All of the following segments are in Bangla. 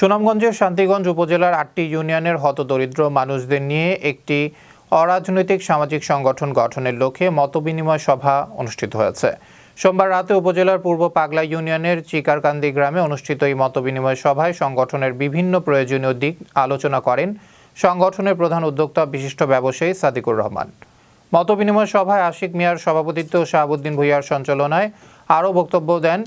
সুনামগঞ্জের শান্তিগঞ্জ উপজেলার আটটি ইউনিয়নের হতদরিদ্র মানুষদের নিয়ে একটি অরাজনৈতিক সামাজিক সংগঠন গঠনের লক্ষ্যে মতবিনিময় সভা অনুষ্ঠিত হয়েছে। সোমবার রাতে উপজেলার পূর্ব পাগলা ইউনিয়নের চিকারকান্দি গ্রামে অনুষ্ঠিত এই মতবিনিময় সভায় সংগঠনের বিভিন্ন প্রয়োজনীয় দিক আলোচনা করেন সংগঠনের প্রধান উদ্যোক্তা বিশিষ্ট ব্যবসায়ী সাদিকুর রহমান। মতবিনিময় সভায় আশিক মিয়ার সভাপতিত্বে, শাহাবুদ্দিন ভুইয়ার সঞ্চালনায় আরও বক্তব্য দেন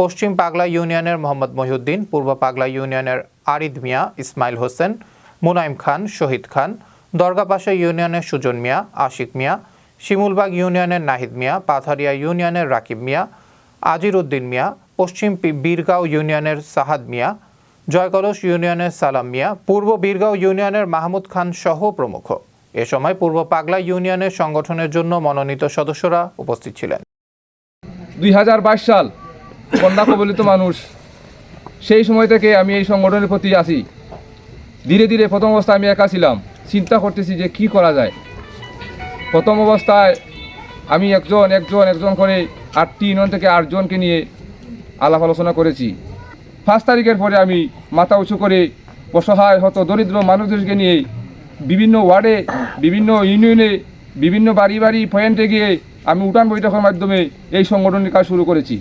পশ্চিম পাগলা ইউনিয়নের মোহাম্মদ মহিউদ্দিন, পূর্ব পাগলা ইউনিয়নের আরিদ মিয়া, ইসমাইল হোসেন, মুনাইম খান, শহীদ খান, দরগাপাশা ইউনিয়নের সুজন মিয়া, আশিক মিয়া, শিমুলবাগ ইউনিয়নের নাহিদ মিয়া, পাথারিয়া ইউনিয়নের রাকিব মিয়া আজির উদ্দিন মিয়া, পশ্চিম বীরগাঁও ইউনিয়নের সাহাদ মিয়া, জয়কলস ইউনিয়নের সালাম মিয়া, পূর্ব বীরগাঁও ইউনিয়নের মাহমুদ খান সহ প্রমুখ। এ সময় পূর্ব পাগলা ইউনিয়নের সংগঠনের জন্য মনোনীত সদস্যরা উপস্থিত ছিলেন। দুই হাজার বাইশ সাল বন্যা কবলিত মানুষ। সেই সময় থেকে আমি এই সংগঠনের প্রতি আসি ধীরে ধীরে প্রথম অবস্থায় আমি একা ছিলাম। চিন্তা করতেছি যে কি করা যায়। প্রথম অবস্থায় আমি একজন একজন একজন করে আটটি ইউনিয়ন থেকে আটজনকে নিয়ে আলাপ আলোচনা করেছি। পাঁচ তারিখের পরে আমি মাথা উঁচু করে অসহায়, হত, দরিদ্র মানুষদেরকে নিয়ে বিভিন্ন ওয়ার্ডে, বিভিন্ন ইউনিয়নে, বিভিন্ন বাড়ি বাড়ি পয়েন্টে গিয়ে আমি উঠান বৈঠকের মাধ্যমে এই সংগঠনের কাজ শুরু করেছি।